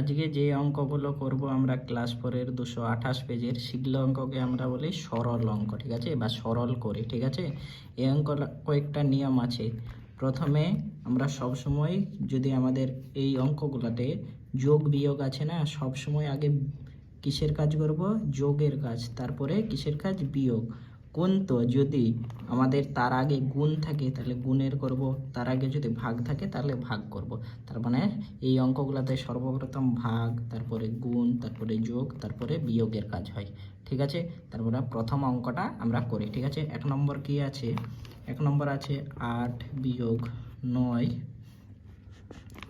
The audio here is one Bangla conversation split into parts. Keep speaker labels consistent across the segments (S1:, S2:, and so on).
S1: আজকে যে অঙ্কগুলো করব আমরা ক্লাস ফোরের দুশো আঠাশ পেজের সেগুলো অঙ্ককে আমরা বলি সরল অঙ্ক, ঠিক আছে? বা সরল করি, ঠিক আছে? এই অঙ্ক কয়েকটা নিয়ম আছে। প্রথমে আমরা সব সময় যদি আমাদের এই অঙ্কগুলোতে যোগ বিয়োগ আছে না, সব সময় আগে কিসের কাজ করব? যোগের কাজ, তারপরে কিসের কাজ? বিয়োগ। কিন্তু যদি আমাদের তার আগে গুণ থাকে, তাহলে গুণের করব, তার আগে যদি ভাগ থাকে, তাহলে ভাগ করব। তার মানে এই অঙ্কগুলোতে সর্বপ্রথম ভাগ, তারপরে গুণ, তারপরে যোগ, তারপরে বিয়োগের কাজ হয়। ঠিক আছে? তারপরে প্রথম অঙ্কটা আমরা করি। ঠিক আছে? এক নম্বর কি আছে? এক নম্বর আছে আট বিয়োগ নয়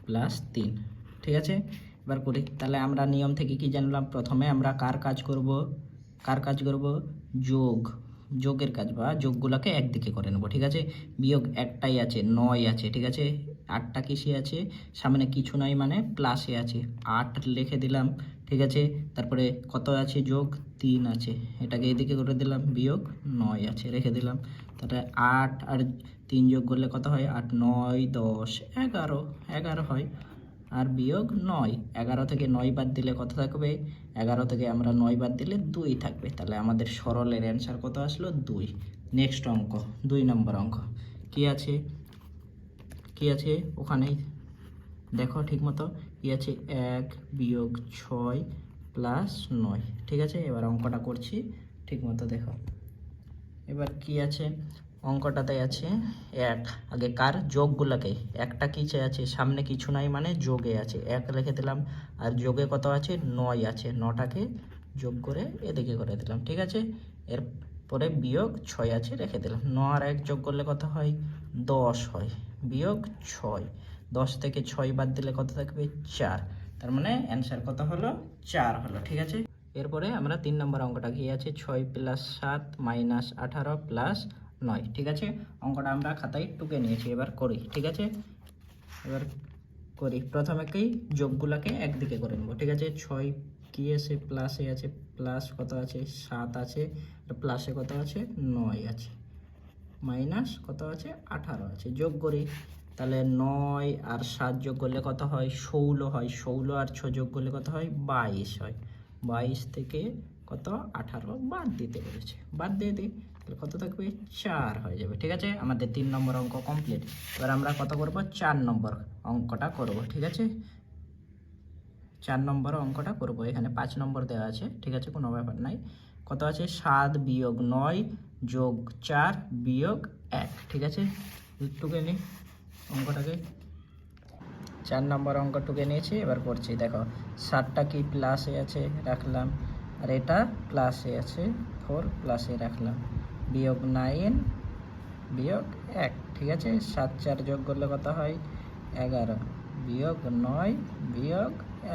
S1: প্লাস তিন। ঠিক আছে? এবার করি। তাহলে আমরা নিয়ম থেকে কি জানলাম? প্রথমে আমরা কার কাজ করব? কার কাজ করব? যোগ। যোগের কাজ বা যোগগুলোকে একদিকে করে নেব, ঠিক আছে? বিয়োগ একটাই আছে, নয় আছে, ঠিক আছে? আটটা কিসে আছে? সামনে কিছু নাই মানে প্লাসে আছে। আট লিখে দিলাম, ঠিক আছে? তারপরে কত আছে যোগ? তিন আছে। এটাকে এদিকে করে দিলাম, বিয়োগ নয় আছে, রেখে দিলাম। তারপরে আট আর তিন যোগ করলে কত হয়? আট, নয়, দশ, এগারো এগারো হয়। আর বিয়োগ নয়। এগারো থেকে নয় বাদ দিলে কত থাকবে? এগারো থেকে আমরা নয় বাদ দিলে দুই থাকবে। তাহলে আমাদের সরলের অ্যান্সার কত আসলো? দুই। নেক্সট অঙ্ক, দুই নম্বর অঙ্ক। কি আছে? কি আছে? ওখানেই। দেখো ঠিক মতো কি আছে? এক বিয়োগ ছয় প্লাস নয়। ঠিক আছে? এবার অঙ্কটা করছি। ঠিক মতো দেখো। এবার কি আছে? অঙ্কটাতে আছে, এক। আগে কার? যোগগুলোকে। একটা কিসে আছে? সামনে কিছু নাই মানে যোগে আছে। এক লিখে দিলাম। আর যোগে কত আছে? নয় আছে। নটাকে যোগ করে এদিকে করে দিলাম। ঠিক আছে? এর পরে বিয়োগ ছয় আছে রেখে দিলাম। ন আর এক যোগ করলে কত হয়? দশ হয়। বিয়োগ ছয়। দশ থেকে ছয় বাদ দিলে কত থাকবে? চার। তার মানে অ্যান্সার কত হলো? চার হলো। ঠিক আছে? এরপরে আমরা তিন নম্বর অঙ্কটা কি আছে? ছয় প্লাস সাত মাইনাস আঠারো প্লাস নয়, ঠিক আছে? অঙ্কটা আমরা খাতায় টুকে নিয়েছি, এবার করি, ঠিক আছে? এবার করি, প্রথমে কি যোগগুলোকে একদিকে করে নেব, ঠিক আছে? ছয় কি আছে? প্লাসে আছে প্লাস কত আছে? সাত আছে প্লাসে কত আছে? নয় আছে। মাইনাস কত আছে? আঠারো আছে, যোগ করি। তাহলে নয় আর সাত যোগ করলে কত হয়? ষোলো হয়, ষোলো আর ছ যোগ করলে কত হয়? বাইশ হয়। বাইশ থেকে কত? আঠারো বাদ দিতে বলেছে, বাদ দিয়ে দিই। তাহলে কত থাকবে? চার হয়ে যাবে, ঠিক আছে? আমাদের তিন নম্বর অঙ্ক কমপ্লিট এবার আমরা কত করব? চার নম্বর অঙ্কটা করব, ঠিক আছে? চার নম্বর অঙ্কটা করব, এখানে পাঁচ নম্বর দেওয়া আছে, ঠিক আছে? কোনো ব্যাপার নাই। কত আছে? সাত বিয়োগ নয় যোগ চার বিয়োগ এক, ঠিক আছে? নিই অঙ্কটাকে। চার নম্বর অঙ্ক টুকে নিয়েছি, এবার করছি। দেখো, সাতটা কি প্লাসে আছে? রাখলাম। আর এটা প্লাসে আছে ফোর প্লাসে রাখলাম। বিয়োগ নাইন, বিয়োগ এক, ঠিক আছে? সাত, চার যোগ করলে কত হয়? এগারো। বিয়োগ নয়, বিয়োগ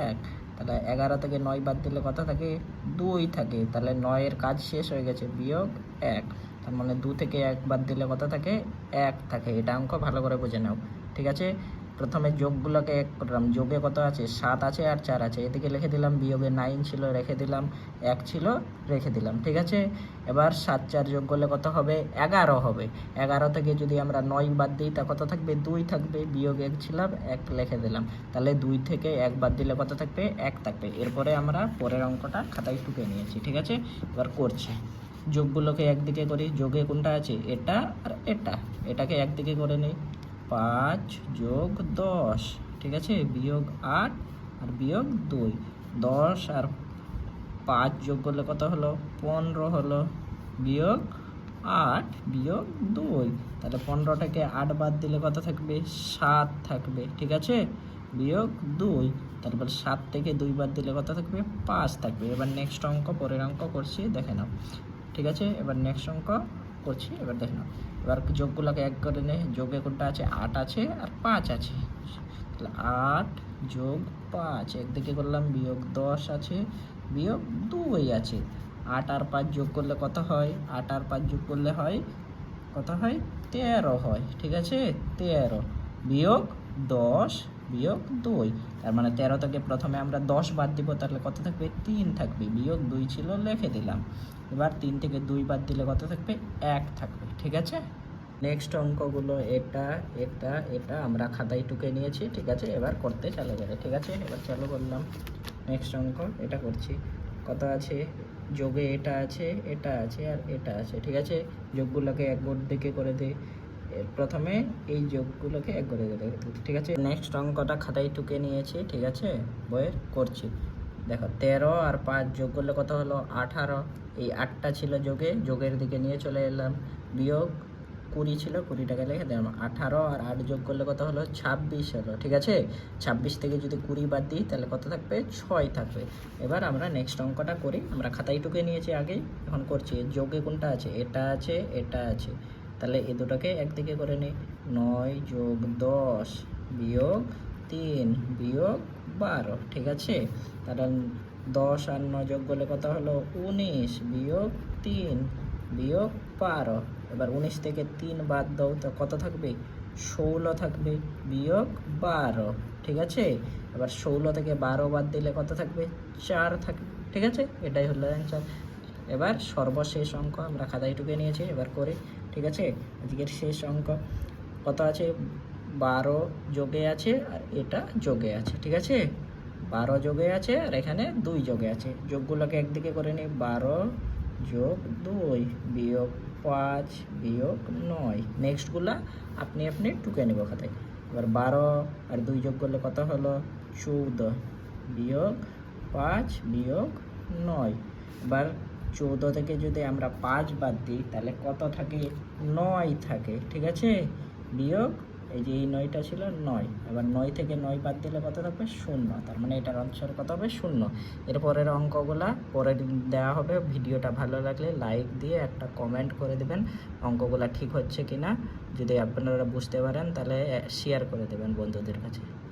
S1: এক। তাহলে এগারো থেকে নয় বাদ দিলে কত থাকে? দুই থাকে। তাহলে নয়ের কাজ শেষ হয়ে গেছে, বিয়োগ এক। তার মানে দু থেকে এক বাদ দিলে কত থাকে? এক থাকে। এটা অঙ্ক ভালো করে বুঝে নাও, ঠিক আছে? প্রথমে যোগগুলোকে এক করলাম যোগে কত আছে? সাত আছে আর চার আছে। এদিকে লিখে দিলাম, বিয়োগে নাইন ছিল, রেখে দিলাম, এক ছিল, রেখে দিলাম, ঠিক আছে? এবার সাত, চার যোগ করলে কত হবে? এগারো হবে। এগারো থেকে যদি আমরা নয় বাদ দিই, তা কত থাকবে? দুই থাকবে। বিয়োগ এক ছিলাম, এক লিখে দিলাম। তাহলে দুই থেকে এক বাদ দিলে কত থাকবে? এক থাকবে। এরপরে আমরা পরের অঙ্কটা খাতায় টুকে নিয়েছি, ঠিক আছে? এবার করছি। যোগগুলোকে একদিকে করি। যোগে কোনটা আছে? এটা আর এটা। এটাকে একদিকে করে নিই। পাঁচ যোগ দশ, ঠিক আছে? বিয়োগ আট আর বিয়োগ দুই। দশ আর পাঁচ যোগ করলে কত হলো? পনেরো হলো। বিয়োগ আট, বিয়োগ দুই। তাহলে পনেরো থেকে আট বাদ দিলে কত থাকবে? সাত থাকবে, ঠিক আছে? বিয়োগ দুই। তারপর সাত থেকে দুই বাদ দিলে কত থাকবে? পাঁচ থাকবে। এবার নেক্সট অঙ্ক, পরের অঙ্ক করছি, দেখে নাও। ঠিক আছে? এবার নেক্সট অঙ্ক। করছি। এবার দেখে নাও এবার যোগগুলোকে এক করে নে। যোগে কোনটা আছে? আট আছে আর পাঁচ আছে। তাহলে আট যোগ পাঁচ, একদিকে করলাম বিয়োগ দশ আছে, বিয়োগ দুই আছে। আট আর পাঁচ যোগ করলে কত হয়? আট আর পাঁচ যোগ করলে হয়, কত হয়? তেরো হয়। ঠিক আছে? তেরো। বিয়োগ দশ বিয়োগ দুই। তার মানে তেরো থেকে প্রথমে আমরা দশ বাদ দিব, তাহলে কত থাকবে? তিন থাকবে। বিয়োগ দুই ছিল, লিখে দিলাম। এবার তিন থেকে দুই বাদ দিলে কত থাকবে? এক থাকবে। ঠিক আছে? নেক্সট অঙ্কগুলো এটা এটা এটা আমরা খাতায় টুকে নিয়েছি। ঠিক আছে? এবার করতে চালু করে। ঠিক আছে? এবার চালু করলাম। নেক্সট অঙ্ক, এটা করছি। কত আছে? যোগে এটা আছে এটা আছে, আর এটা আছে। ঠিক আছে? যোগগুলোকে এক বোর্ড দিকে করে দিই প্রথমে এই যোগগুলোকে এক করে দিতে ঠিক আছে? নেক্সট অঙ্কটা খাতায় টুকে নিয়েছি, ঠিক আছে? বইয়ের করছি। দেখো, তেরো আর পাঁচ যোগ করলে কত হলো? আঠারো। এই আটটা ছিল যোগে, যোগের দিকে নিয়ে চলে এলাম। বিয়োগ কুড়ি ছিল কুড়ি টাকা লিখে দিলাম। আঠারো আর আট যোগ করলে কত হলো? ছাব্বিশ হলো, ঠিক আছে? ছাব্বিশ থেকে যদি কুড়ি বাদ দিই, তাহলে কত থাকবে? ছয় থাকবে। এবার আমরা নেক্সট অঙ্কটা করি। আমরা খাতায় টুকে নিয়েছি আগেই, এখন করছি। যোগে কোনটা আছে? এটা আছে এটা আছে। তাহলে এ দুটোকে একদিকে করে নিই। নয় যোগ দশ বিয়োগ তিন বিয়োগ বারো, ঠিক আছে? তাহলে দশ আর নয় যোগ করলে কত হলো? উনিশ বিয়োগ তিন বিয়োগ বারো। এবার উনিশ থেকে তিন বাদ দাও তো কত থাকবে? ষোলো থাকবে বিয়োগ বারো, ঠিক আছে? এবার ষোলো থেকে বারো বাদ দিলে কত থাকবে? চার থাকবে, ঠিক আছে? এটাই হলো অ্যান্সার এবার সর্বশেষ অঙ্ক আমরা খাতায় টুকে নিয়েছি, এবার করে, ঠিক আছে? আজকের শেষ অঙ্ক। কত আছে? বারো যোগে আছে, আর এটা যোগে আছে, ঠিক আছে? বারো যোগে আছে, আর এখানে দুই যোগে আছে। যোগগুলোকে একদিকে করে নিই, বারো যোগ দুই বিয়োগ পাঁচ বিয়োগ নয়। নেক্সটগুলা আপনি আপনি টুকে নেব খাতায়। এবার বারো আর দুই যোগ করলে কত হলো? চৌদ্দ বিয়োগ পাঁচ বিয়োগ নয়। এবার চৌদ্দ থেকে যদি আমরা পাঁচ বাদ দিই, তাহলে কত থাকে? নয় থাকে, ঠিক আছে? বিয়োগ, এই যে এই নয়টা ছিল নয়। এবার নয় থেকে নয় বাদ দিলে কত থাকবে? শূন্য। তার মানে এটার অঞ্চল কত হবে? শূন্য। এরপরের অঙ্কগুলা পরে দেওয়া হবে। ভিডিওটা ভালো লাগলে লাইক দিয়ে একটা কমেন্ট করে দেবেন, অঙ্কগুলা ঠিক হচ্ছে কিনা। যদি আপনারা বুঝতে পারেন, তাহলে শেয়ার করে দেবেন বন্ধুদের কাছে।